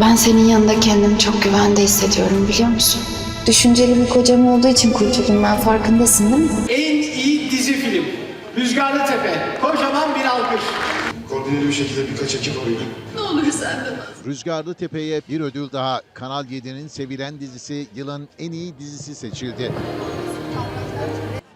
Ben senin yanında kendimi çok güvende hissediyorum biliyor musun? Düşünceli bir kocam olduğu için kurtuldum ben farkındasın değil mi? En iyi dizi film. Rüzgarlı Tepe. Kocaman bir alkış. Koordineli bir şekilde birkaç ekip arıyor. Rüzgarlı Tepe'ye bir ödül daha. Kanal 7'nin sevilen dizisi yılın en iyi dizisi seçildi.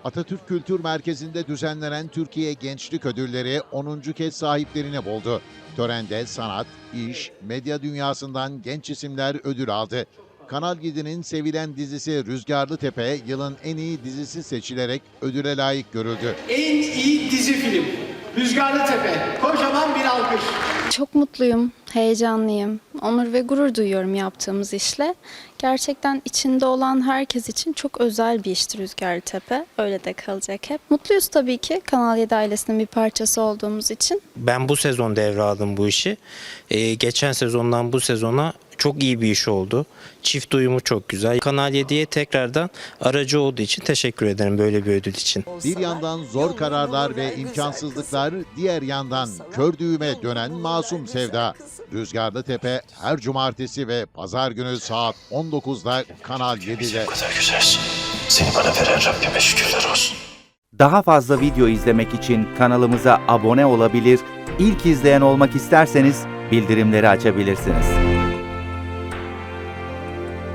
Atatürk Kültür Merkezi'nde düzenlenen Türkiye Gençlik Ödülleri 10. kez sahiplerini buldu. Törende sanat, iş, medya dünyasından genç isimler ödül aldı. Kanal 7'nin sevilen dizisi Rüzgarlı Tepe yılın en iyi dizisi seçilerek ödüle layık görüldü. En iyi dizi film. Rüzgarlı Tepe. Kocaman bir alkış. Çok mutluyum, heyecanlıyım. Onur ve gurur duyuyorum yaptığımız işle. Gerçekten içinde olan herkes için çok özel bir iştir Rüzgarlı Tepe. Öyle de kalacak hep. Mutluyuz tabii ki Kanal 7 ailesinin bir parçası olduğumuz için. Ben bu sezon devraldım bu işi. Ee, geçen sezondan bu sezona çok iyi bir iş oldu. Çift uyumu çok güzel. Kanal 7'ye tekrardan aracı olduğu için teşekkür ederim böyle bir ödül için. Bir yandan zor kararlar ve imkansızlıklar, diğer yandan kör düğüme dönen masum sevda. Rüzgarlı Tepe her cumartesi ve pazar günü saat 19'da Kanal 7'de. kadar güzelsin. Seni bana veren Rabbime şükürler olsun. Daha fazla video izlemek için kanalımıza abone olabilir, ilk izleyen olmak isterseniz bildirimleri açabilirsiniz.